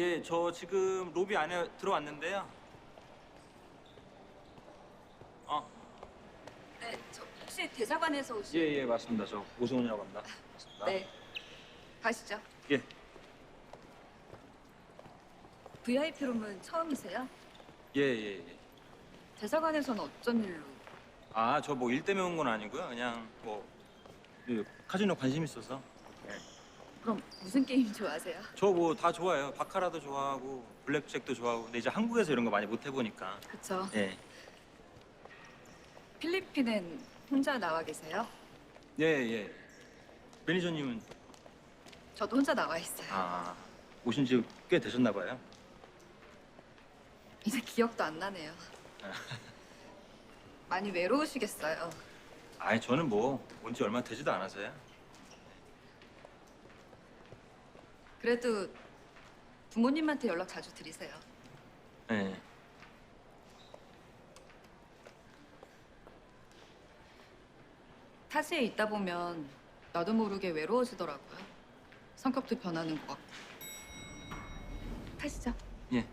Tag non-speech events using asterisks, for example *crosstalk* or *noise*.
예, 저 지금 로비 안에 들어왔는데요. 어, 네, 저 혹시 대사관에서 오신? 예, 예, 맞습니다. 저 오승훈이라고 합니다. 맞습니다. 네. 가시죠. 예. VIP 룸은 처음이세요? 예, 예, 예. 대사관에서는 어쩐 일로? 아, 저 뭐 일 때문에 온 건 아니고요. 그냥 뭐 그, 카지노 관심 있어서. 그럼 무슨 게임 좋아하세요? 저 뭐 다 좋아해요. 바카라도 좋아하고 블랙잭도 좋아하고. 근데 이제 한국에서 이런 거 많이 못 해보니까. 그쵸. 예, 필리핀엔 혼자 나와 계세요? 예, 예. 매니저님은 저도 혼자 나와 있어요. 아 오신 지 꽤 되셨나 봐요. 이제 기억도 안 나네요. *laughs* 많이 외로우시겠어요. 아이 저는 뭐 온 지 얼마 되지도 않아서요. 그래도 부모님한테 연락 자주 드리세요. 예. 타지에 있다 보면 나도 모르게 외로워지더라고요. 성격도 변하는 것 같고. 타시죠. 예.